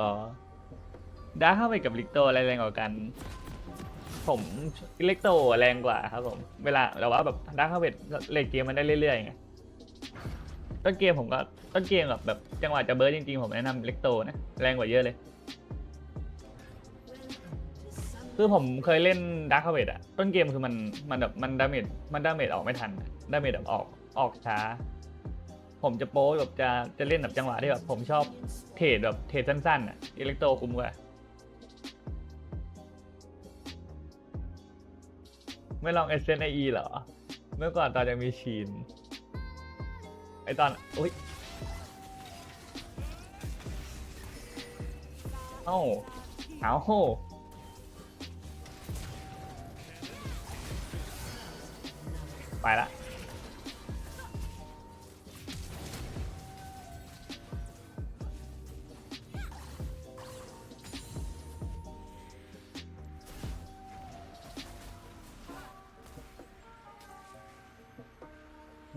อ๋อดาร์คเข้าไปกับลิกโตอะไรแรงกว่ากัน ผมลิกโตแรงกว่าครับผม เวลาแต่ว่าแบบดาร์คเข้าไปเลทเกมมันได้เรื่อยๆไงต้นเกมผมก็ต้นเกมแบบแบบจังหวะจะเบิร์ดจริงๆผมแนะนำลิกโตนะแรงกว่าเยอะเลยคือผมเคยเล่นดาร์คเวทอะต้นเกมคือมันมันแบบมันดาเมจมันดาเมจออกไม่ทันดาเมจแบบออกออกช้า ผมจะโป้แบบจะจะเล่นแบบจังหวะที่แบบผมชอบเทรดแบบเทรดสั้นๆอะอิเล็กโตคุ้มกว่าไม่ลอง s n i e เหรอ เมื่อก่อนตอนยังมีชีน ไอตอนอุ้ยเอ้าเอาไปละ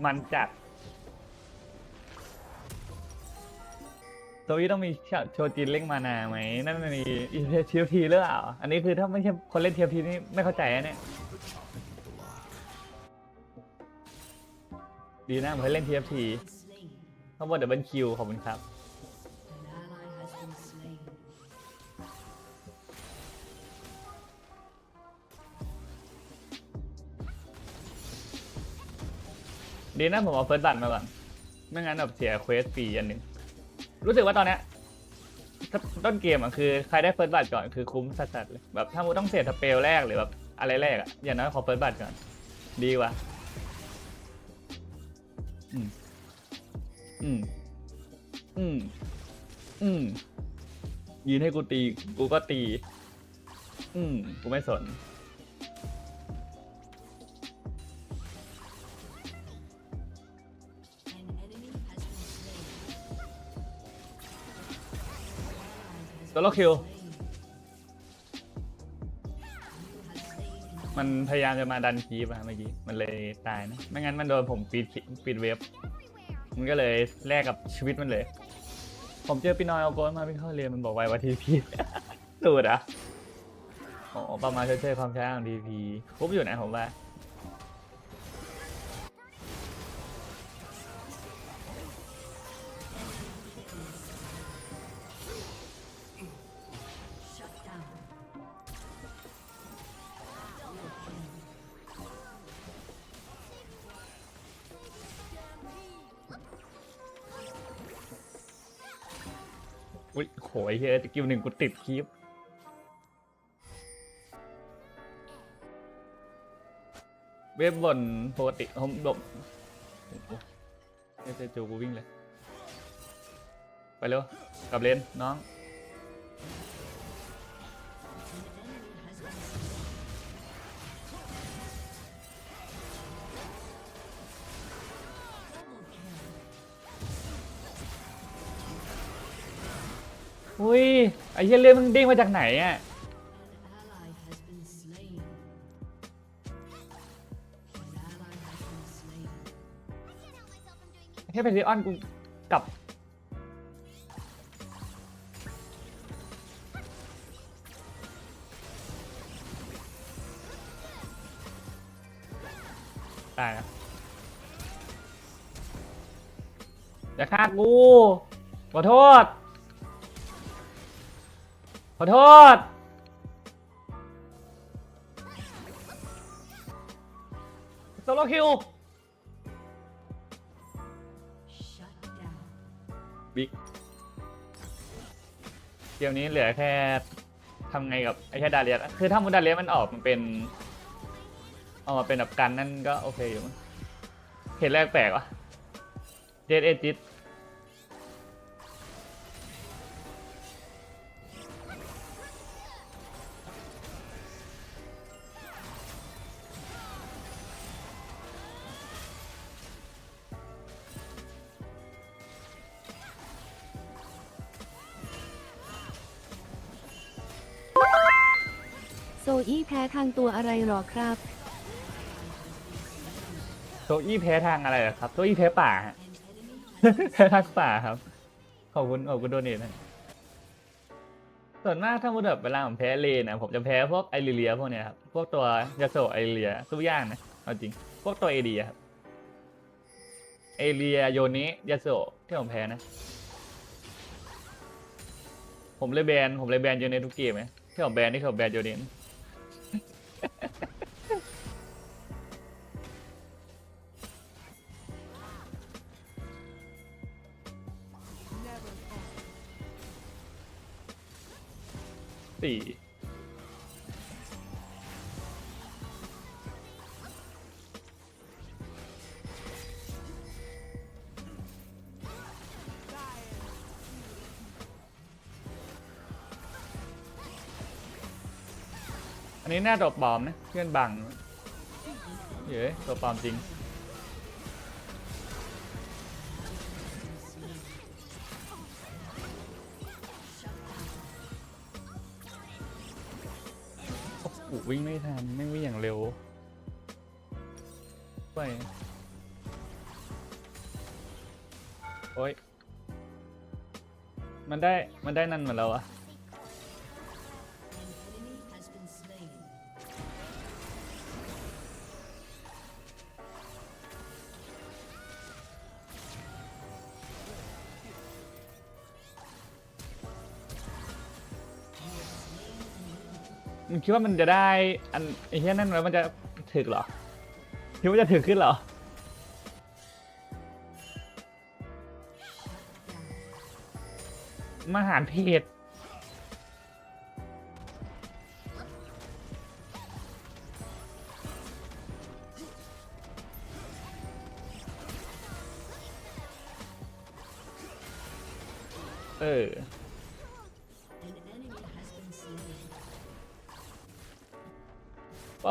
มันจัดตัวนี้ต้องมีโชจินเล่งมานาไหมนั่นมันมีเทียทีหรือเปล่าอันนี้คือถ้าไม่ใช่คนเล่นเทียทีนี่ไม่เข้าใจนะเนี่ยดีนะผมเล่น TFT เขาบนเดี๋ยวบันคิวขอบคุณครับ ดีนะผมเอาเฟิร์สบัตมาก่อนไม่งั้นแบบเสียเควสฟรีอันหนึ่งรู้สึกว่าตอนเนี้ยต้นเกมอะคือใครได้เฟิร์สบัตก่อนคือคุ้มสัสๆเลยแบบถ้ามูต้องเสียสเปลแรกหรือแบบอะไรแรกอะอย่างน้อยขอเฟิร์สบัตก่อน ดีว่ะอืมอืมอืมอืมยืนให้กูตี กูก็ตี อืมกูไม่สน โซโลคิว มันพยายามจะมาดันคีบอะเมื่อกี้ มันเลยตายนะ ไม่งั้นมันโดนผมปิดปิดเว็บ มันก็เลยแลกกับชีวิตมันเลย ผมเจอพี่น้อยเอาโกนมาพี่เข้าเรียนมันบอกไว้ว่าทีพีสูตรอะอ๋อประมาณเช่วยๆความช้าของทีพีคุ้มอยู่นะผมว่า อุ้ยโหยเฮียสกิลหนึ่งกูติดคลิปเว็บบนปกติผมหลบโอ้โหเฮ้ยเจอจูกูวิ่งเลย ไปเร็วกลับเลนน้อง อุ้ยไอ้เหี้ยเรื่องมึงเด้งมาจากไหนอะแค่เป็นซีออนกูกลับตายแล้วอย่าฆ่ากูขอโทษ ขอโทษ โซโลคิว บิ๊ก เดี๋ยวนี้เหลือแค่ทำไงกับไอ้แค่ดาเลียสคือถ้ามุดดาเลียสมันออกมันเป็น ออกมาเป็นแบบกันนั่นก็โอเคอยู่มั้งเห็นแรกแปลกวะเจดเอจิต โซอี้แพ้ทางตัวอะไรหรอครับ โซอี้แพ้ทางอะไรเหรอครับโซอี้แพ้ป่าฮะ แพ้ทางป่าครับ ขอบคุณขอบคุณโดเนทนะส่วนมากถ้ามุดแบบเวลาผมแพ้เลนนะผมจะแพ้พวกไอริเลียพวกเนี้ยครับ พวกตัวยาโซไอริเลียสู้ยากนะเอาจริง พวกตัวเอเดียครับ เอเลียโยนิยาโซที่ผมแพ้นะ ผมเลยแบนผมเลยแบนโยเนทุกเกมไหมที่ผมแบนนี่คือผมแบนโยเน สี่อันนี้หน้าตัวปลอมนะ เพื่อนบังเย้ตัวปลอมจริง วิ่งไม่ทันไม่วิ่งอย่างเร็วไปโอ้ย มันได้ มันได้นั่นเหมือนเราอะ มึงคิดว่ามันจะได้อันไอ้เหี้ยนั่นแล้วมันจะถึกเหรอคิดว่าจะถึกขึ้นเหรอมาหารเพจ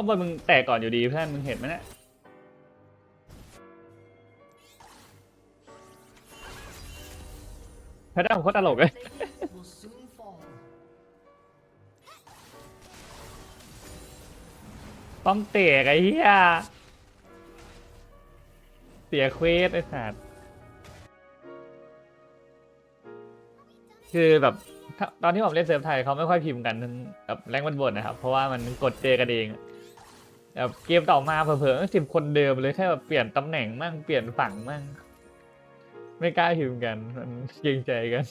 บนมึงแตกก่อนอยู่ดีเพื่อนมึงเห็นไหมเนี่ยแพทย์ผมโคตรตลกเลย will soon fall. ป้อมเตะไอ้เหี้ย เสียเควสไอ้สัตว์คือแบบถ้าตอนที่ผมเล่นเซิร์ฟไทยเขาไม่ค่อยพิมพ์กันแบบแรงบนๆนะครับ เพราะว่ามันกดเจอกันเอง แบบเกมต่อมาเผลอๆสิบคนเดิมเลยแค่แบบเปลี่ยนตำแหน่งมั่งเปลี่ยนฝั่งมั่งไม่กล้าพิมกันมันเกรงใจกัน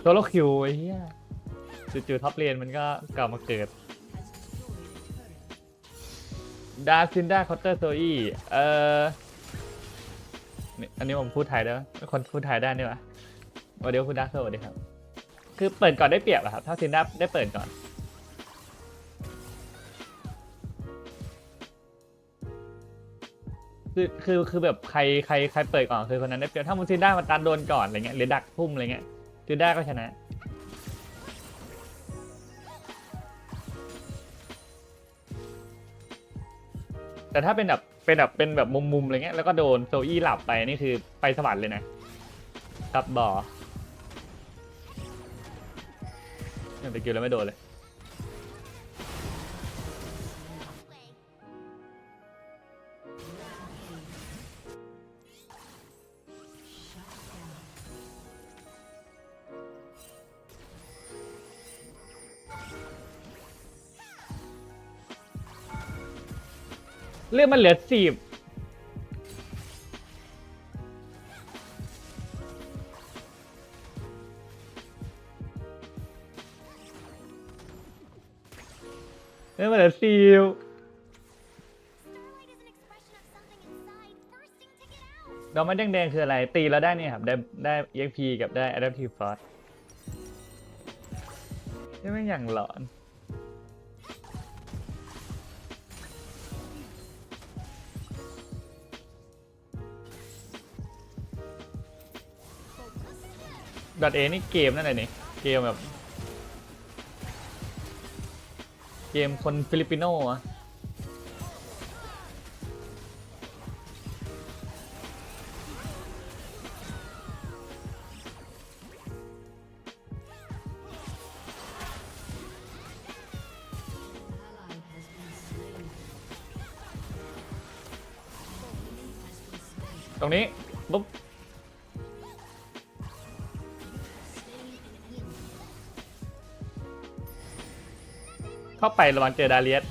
โซโลคิวไอ้เหี้ยจู่ๆท็อปเลนมันก็กลับมาเกิดดาซินดาคอตเตอร์โซอีเอ่ออันนี้ผมพูดไทยได้ไหมคนพูดไทยได้นี่ว วันเดีคุณดาโซสวัสดีครับ คือเปิดก่อนได้เปรียบอะครับ ถ้าซินดาได้เปิดก่อน คือคือคือแบบใครใครใครเปิดก่อนคือคนนั้นได้เปรียบถ้ามูซินด้ามาตันโดนก่อนอะไรเงี้ยหรือดักพุ่มอะไรเงี้ยซินด้าก็ชนะแต่ถ้าเป็นแบบเป็นแบบเป็นแบบมุมๆอะไรเงี้ยแล้วก็โดนโซอี้หลับไปนี่คือไปสวรรค์เลยนะครับบ่อ ยังไปกินแล้วไม่โดนเลยเรื่องมันเหลือสิบ ดอกไม้แดงๆคืออะไร ตีแล้วได้เนี่ยครับ ได้ได้ EXP กับได้ Adaptive Force นี่ไม่งอย่างหลอน ดอทเอนี่เกมนั่นแหละนี่เกมแบบ เกมคนฟิลิปปิโนอะ รงนี้ปุ๊บเข้าไประวังเจอดาเลียส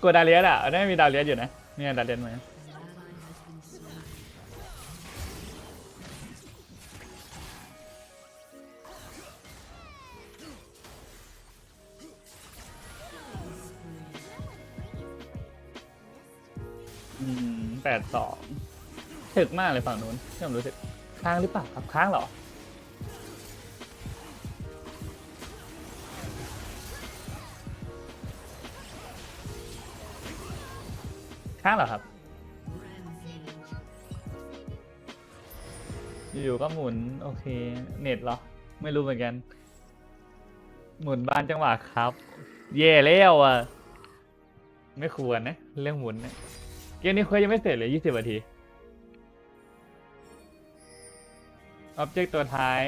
กลัวดาเลียสอะได้มีดาเลียสอยู่นะเนี่ยดาเลียสไหมอืมแปดสอง ถึกมากเลยฝั่งนู้นที่ผมรู้สึกค้างหรือเปล่าครับค้างเหรอค้างเหรอครับ อยู่ๆก็หมุน โอเค เน็ตเหรอ ไม่รู้เหมือนกัน หมุนบ้านจังหวะครับ เย่แล้วอะ ไม่ควรนะ เรื่องหมุนเนี่ยเกมนี้เคยยังไม่เสร็จเลย20นาที ออบเจกต์ตัวท้าย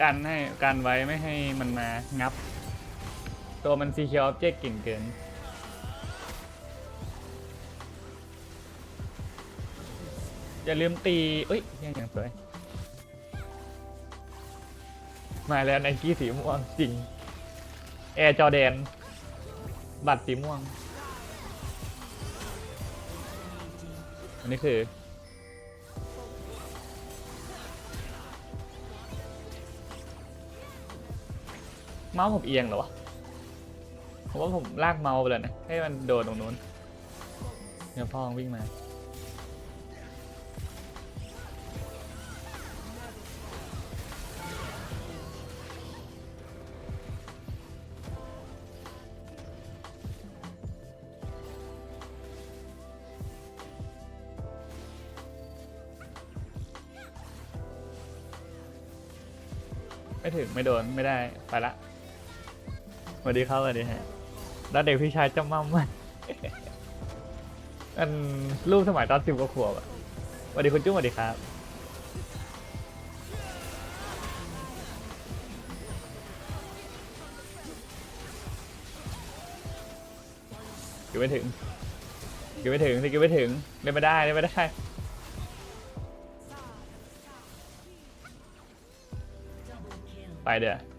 กันให้กันไว้ไม่ให้มันมางับ ตัวมันซีเคียวออบเจกต์เก่งเกินอย่าลืมตีเอ้ยยังยังสวย มาแล้วไนกี้สีม่วงจริง แอร์จอแดน บัตรสีม่วง อันนี้คือ เมาส์ผมเอียงเหรอวะผมว่าผมลากเมาส์ไปเลยนะให้มันโดนตรงนู้นเดี๋ยวพ่อวิ่งมาไม่ถึงไม่โดนไม่ได้ไปละ วัสดีครับสวัสดีฮะแล้วเด็กพี่ชายจำมั่มมันอันรูปสมัยตอนสิบกว่าขวบอะสวัสดีคุณจุ้งสวัสดีครับเก็บไม่ถึงเก็บไม่ถึงสิเก็บไม่ถึงเล่นไม่ได้เล่นไม่ได้ไปเดี๋ย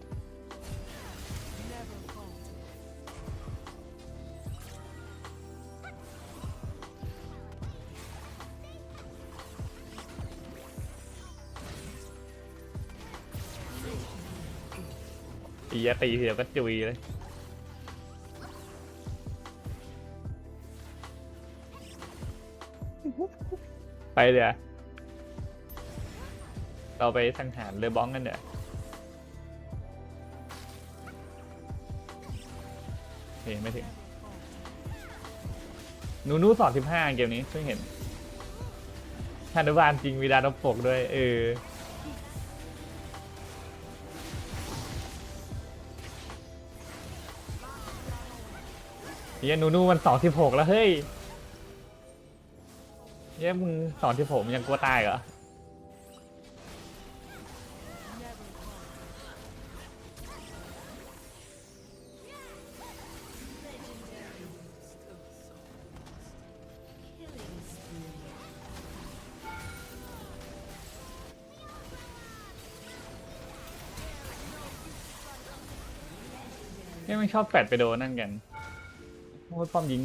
ตีอะตีทีเดียวก็จุยเลยไปเดี๋ยวเราไปสังหารเรือบ้องกันเดี๋ยวโอเคไม่ถึงหนูนูสอนสิบห้าเกมนี้เพิ่งเห็นธนุบาลจริงมีดานปกด้วย เออ เฮียหนูนูมันสองสิบหกแล้วเฮ้ยเฮียมึงสองสิบหกยังกลัวตายเหรอนี่มันชอบแปดไปโดนนั่นกัน อ้ยป้อมยิง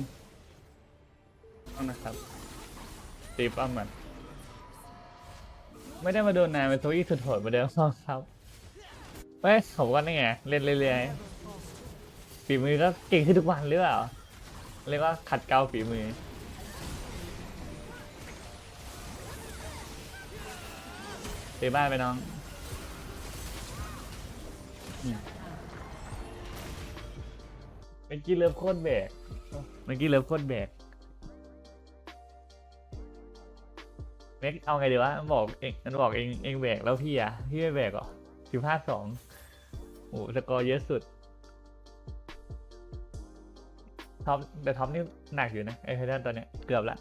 ต้องนะครับตีป้อมมันไม่ได้มาโดนนายเป็นโซอี้สุดโหดมาเดิมครับเฮ้ยผมว่านี่ไงเล่นเรื่อยๆฝีมือก็เก่งขึ้นทุกวันหรือเปล่าเรียกว่าขัดเกลาฝีมือซื้อบ้านไปน้องเมื่อกี้เลิฟโคตรแบก เมื่อกี้เลิฟโคตรแบกเม็กเอาไงดีวะมันบอกเองมันบอกเองเองแบกแล้วพี่อะพี่ไม่แบกเหรอสิบห้าสองโอ้สกอร์เยอะสุดท็อปแต่ท็อปนี่หนักอยู่นะไอ้ไททันตอนเนี้ยเกือบละ